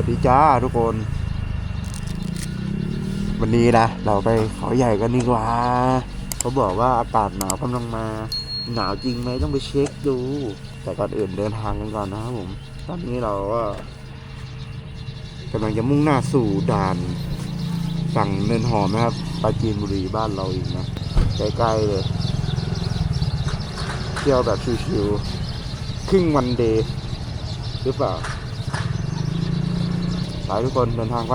วัสดีจ้าทุกคน วันนี้นะ เราไปเขาใหญ่กันดีกว่า เขาบอกว่าอากาศหนาวกำลังมา หนาวจริงไหมต้องไปเช็คดู แต่ก่อนอื่นเดินทางกันก่อนนะครับผม ตอนนี้เราก็กำลังจะมุ่งหน้าสู่ด่านฝั่งเนินหอมนะครับปราจีนบุรีบ้านเราอีกนะใกล้ๆเลย เที่ยวแบบชิวๆครึ่งวันเดย์หรือเปล่า ไปทุกคนเดินทางไป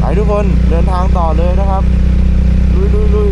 ไปทุกคนเดินทางต่อเลยนะครับ ลุยลุยลุย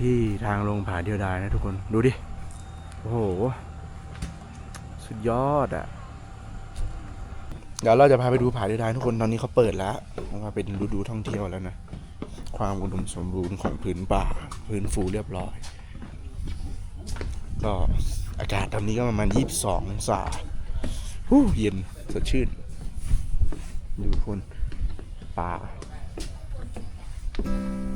ที่ทางลงผาเดียวดายนะทุกคนดูดิ โอ้โห สุดยอดอะ่ะ เดี๋ยวเราจะพาไปดูผาเดียวดายทุกคนตอนนี้เขาเปิดแล้วว่าเป็นฤดูท่องเที่ยวแล้วนะ ความอุดมสมบูรณ์ของพื้นป่า พื้นฟูเรียบร้อย ก็อากาศตอนนี้ก็ประมาณ 22องศาฮู้เย็นสดชื่น ดูทุกคนป่าโห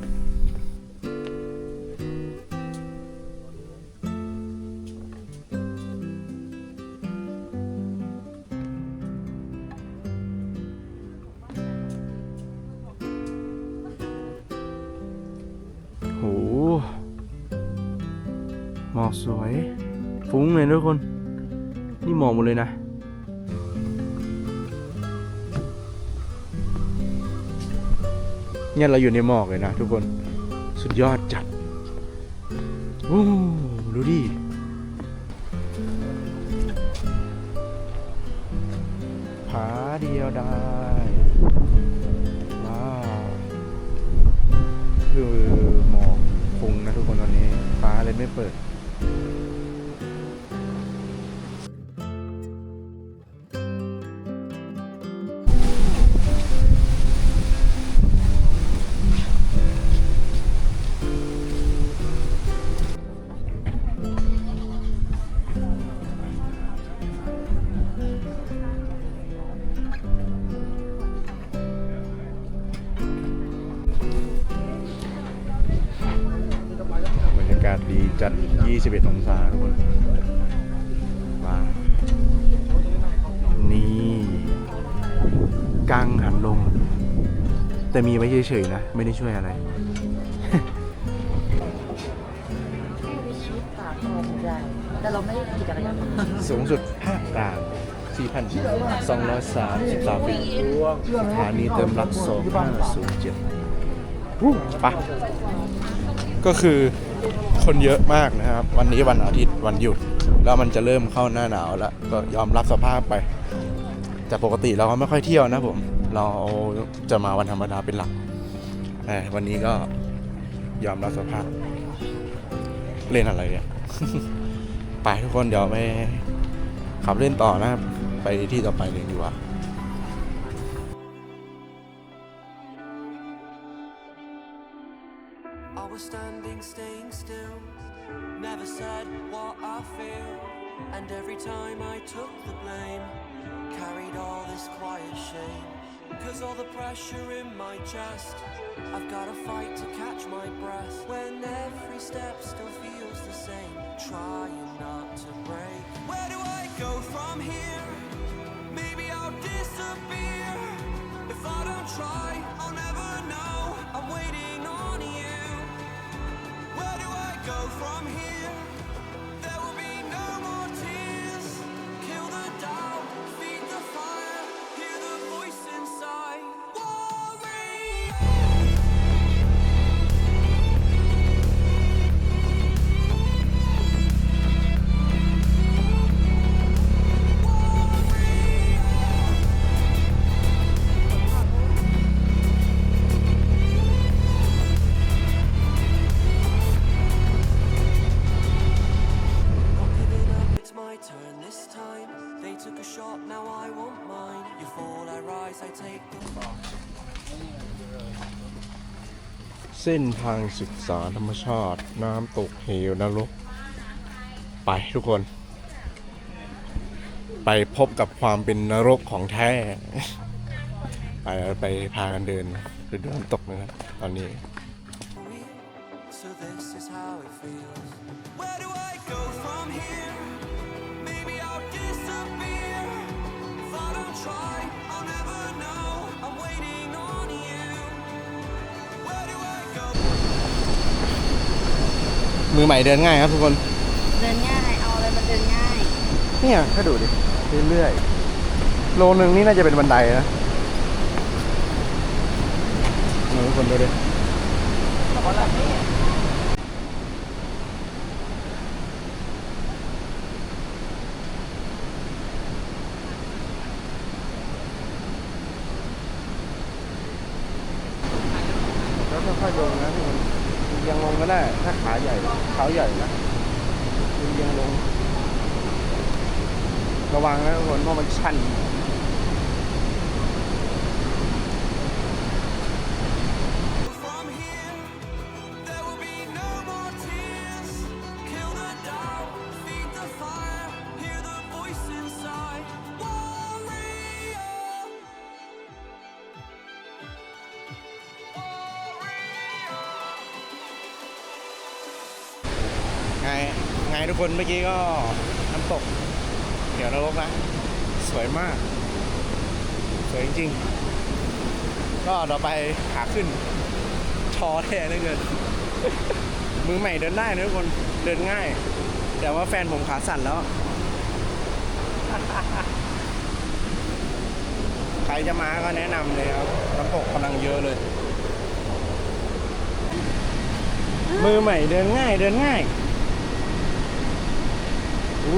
อกสวย ฟุ้งเลยทุกคน นี่หมอกหมดเลยนะ เนี่ยเราอยู่ในหมอกเลยนะทุกคน สุดยอดจัดโอ้ดูดิผาเดียวได้ว้าคือหมอกคงนะทุกคนตอนนี้ ฟ้าเลยไม่เปิด 21 องศาทุกคนว้าวนี่กังหันลม แต่มีไว้เฉยๆนะ ไม่ได้ช่วยอะไรชีวิตปากคอของเราแต่เราไม่ได้ขี่จักรยานสูงสุดภาคกลาง4,233ฟีตสถานีเติมรัก2507วู้ไปะก็คือ คนเยอะมากนะครับ วันนี้วันอาทิตย์วันหยุด แล้วมันจะเริ่มเข้าหน้าหนาวแล้ว ก็ยอมรับสภาพไป แต่ปกติเราก็ไม่ค่อยเที่ยวนะผม เราจะมาวันธรรมดาเป็นหลักแต่วันนี้ก็ยอมรับสภาพ เล่นอะไรอะไปทุกคนเดี๋ยวไปขับเล่นต่อนะครับ ไปที่ต่อไปเลยดีกว่า I Never said what I feel. And every time I took the blame, carried all this quiet shame. Cause all the pressure in my chest, I've gotta fight to catch my breath. When every step still feels the same, trying not to break. Where do I go from here? Maybe I'll disappear. If I don't try, I'll never know. I'm waiting on go from here? เส้นทางศึกษาธรรมชาติ น้ำตกเหวนรก ไปทุกคน ไปพบกับความเป็นนรกของแท้ ไปไปพากันเดินไปดูน้ำตกนะครับตอนนี้ So this is how it feels. Where do I มือใหม่เดินง่ายครับทุกคนเดินง่าย เอาอะไรมาเดินง่าย เนี่ยถ้าดูดิเรื่อยๆโลนึงนี่น่าจะเป็นบันไดนะเอาทุกคนดูดิแล้วค่อยๆลงนะทุกคน ยังลงก็ได้ ถ้าขาใหญ่เขาใหญ่นะยังลง ระวังนะคนเพราะมันชัน ไงทุกคนเมื่อกี้ก็น้ำตก เดี๋ยวนรกนะ สวยมาก สวยจริงๆ ก็ต่อไปขาขึ้น ชอแท้เหลยเกิน มือใหม่เดินได้นะทุกคนเดินง่าย แต่ว่าแฟนผมขาสั่นแล้ว ใครจะมาก็แนะนำเลยครับน้ำตกกำลังเยอะเลยมือใหม่เดินง่ายเดินง่าย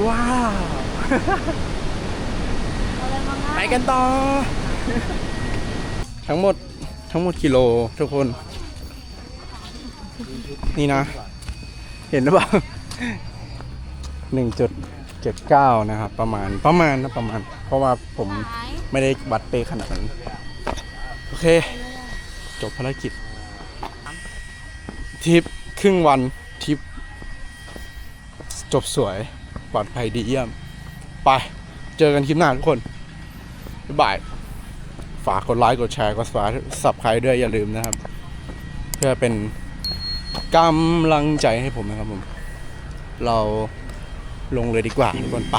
ว้าว ไปกันต่อ ทั้งหมดทั้งหมดกิโลทุกคน นี่นะ เห็นหรือเปล่าหนึ่งจุดเจ็ดเก้านะครับ ประมาณประมาณนะประมาณ เพราะว่าผมไม่ได้วัดเป๊ะขนาดนั้น โอเค จบภารกิจทริปครึ่งวันทริปจบสวย ปลอดภัยดีเยี่ยม ไป เจอกันคลิปหน้าทุกคน บ๊ายบาย ฝากกดไลค์กดแชร์กดสับใครด้วยอย่าลืมนะครับ เพื่อเป็นกำลังใจให้ผมนะครับผม เราลงเลยดีกว่าทุกคนไป